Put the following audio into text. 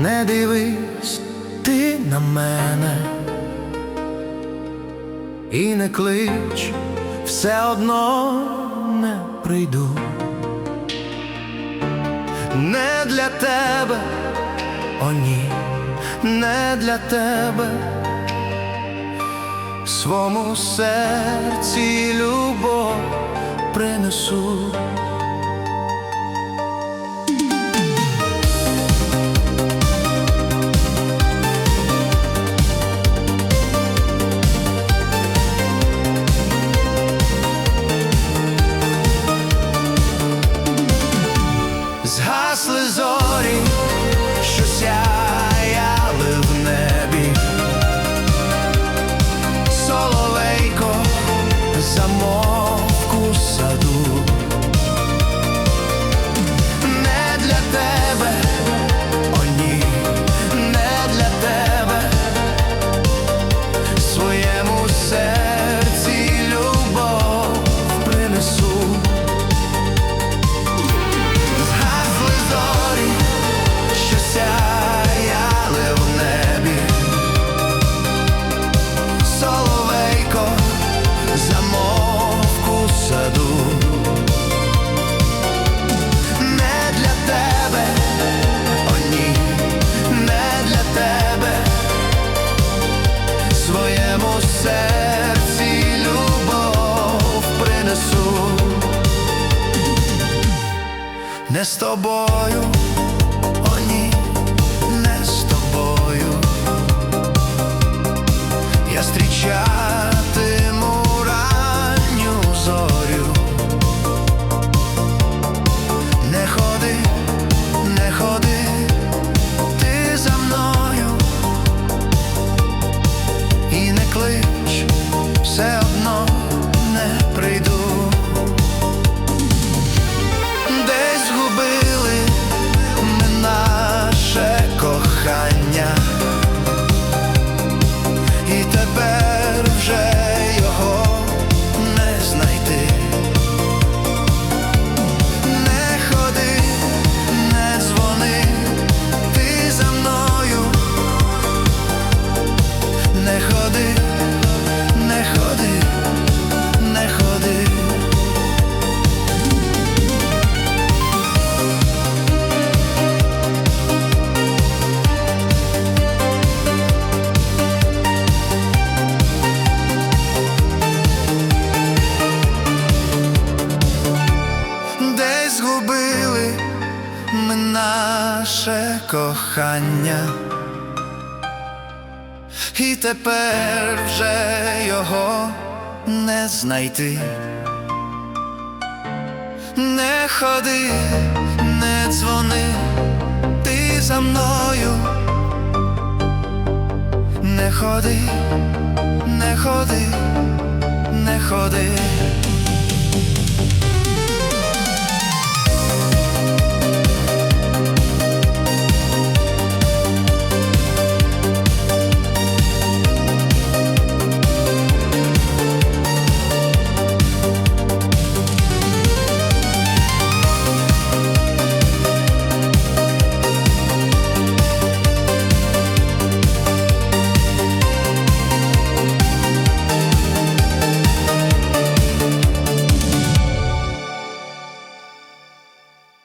Не дивись, ти на мене і не клич, все одно не прийду. Не для тебе, о ні, не для тебе, свому серці любов принесу. Не з тобою, о не з тобою. Я зустрічатиму наше кохання, і тепер вже його не знайти. Не ходи, не дзвони, ти за мною. Не ходи, не ходи, не ходи.